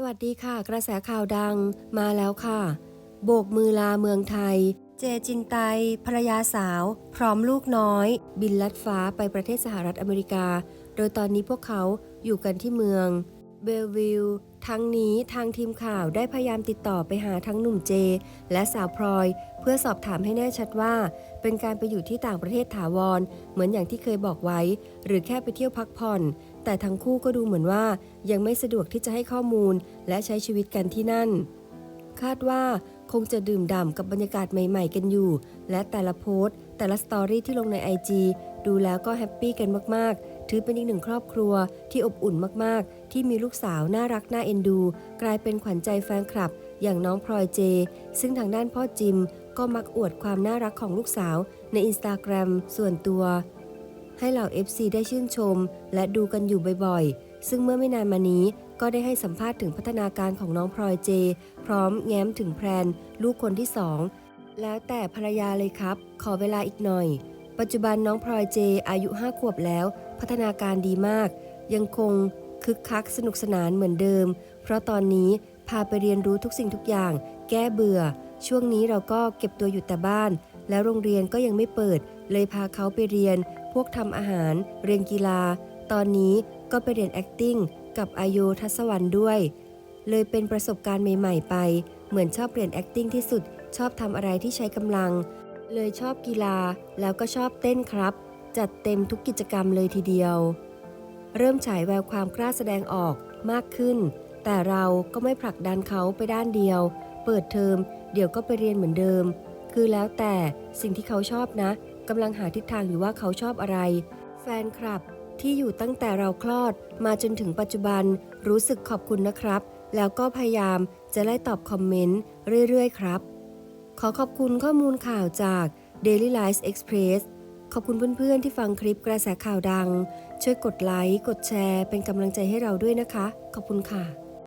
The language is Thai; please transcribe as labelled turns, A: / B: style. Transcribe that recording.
A: สวัสดีค่ะ กระแสข่าวดังมาแล้วค่ะ โบกมือลาเมืองไทย เจจินไตภรรยาสาว พร้อมลูกน้อย บินลัดฟ้าไปประเทศสหรัฐอเมริกา โดยตอนนี้พวกเขาอยู่กันที่เมือง เบลวิลทั้งนี้ทางทีมข่าวได้พยายามติดต่อไปหาทั้งหนุ่มเจ และสาวพลอย เพื่อสอบถามให้แน่ชัดว่า เป็นการไปอยู่ที่ต่างประเทศถาวร เหมือนอย่างที่เคยบอกไว้ หรือแค่ไปเที่ยวพักผ่อน แต่ทั้งคู่ก็ดูเหมือนว่ายังไม่สะดวกที่จะให้ข้อมูลและใช้ชีวิตกันที่นั่น คาดว่าคงจะดื่มด่ำกับบรรยากาศใหม่ ๆ กันอยู่ และแต่ละโพสต์ แต่ละสตอรี่ที่ลงใน IG ดูแล้วก็แฮปปี้กันมาก ๆ ถือเป็นอีกหนึ่งครอบครัวที่อบอุ่นมาก ๆ ที่มีลูกสาวน่ารักน่าเอ็นดู กลายเป็นขวัญใจแฟนคลับ อย่างน้องพลอยเจ ซึ่งทางด้านพ่อจิม ก็มักอวดความน่ารักของลูกสาวในอินสตาแกรมส่วนตัว ให้เหล่า FC ได้ชื่นชม และดูกันอยู่บ่อยๆ ซึ่งเมื่อไม่นานมานี้ก็ได้ให้สัมภาษณ์ถึงพัฒนาการของน้องพลอยเจ พร้อมแง้มถึงแพลนลูกคนที่สองแล้วแต่ภรรยาเลยครับ ขอเวลาอีกหน่อย ปัจจุบันน้องพลอยเจ อายุ 5 ขวบแล้ว พัฒนาการดีมาก ยังคงคึกคักสนุกสนานเหมือนเดิม เพราะตอนนี้พาไปเรียนรู้ทุกสิ่งทุกอย่าง แก้เบื่อ ช่วงนี้เราก็เก็บตัวอยู่แต่บ้าน แล้วโรงเรียนก็ยังไม่เปิด เลยพาเขาไปเรียน วกทำอาหาร เรียนกีฬา ตอนนี้ก็ไปเรียน acting กับอายุทัศวรรณด้วย เลยเป็นประสบการณ์ใหม่ ๆ ไป เหมือนชอบเรียน acting ที่สุด ชอบทำอะไรที่ใช้กำลัง เลยชอบกีฬาแล้วก็ชอบเต้นครับ จัดเต็มทุกกิจกรรมเลยทีเดียว เริ่มฉายแววความกล้าแสดงออกมากขึ้น แต่เราก็ไม่ผลักดันเขาไปด้านเดียว เปิดเทอมเดี๋ยวก็ไปเรียนเหมือนเดิม คือแล้วแต่สิ่งที่เขาชอบนะ กำลังหาทิศทางอยู่ว่าเขาชอบอะไร แฟนคลับที่อยู่ตั้งแต่เราคลอดมาจนถึงปัจจุบันรู้สึกขอบคุณนะครับ แล้วก็พยายามจะไล่ตอบคอมเมนต์เรื่อยๆ ครับ ขอขอบคุณข้อมูลข่าวจาก Daily Life Express ขอบคุณเพื่อนๆ ที่ฟังคลิปกระแสข่าวดัง ช่วยกดไลค์ กดแชร์ เป็นกำลังใจให้เราด้วยนะคะ ขอบคุณค่ะ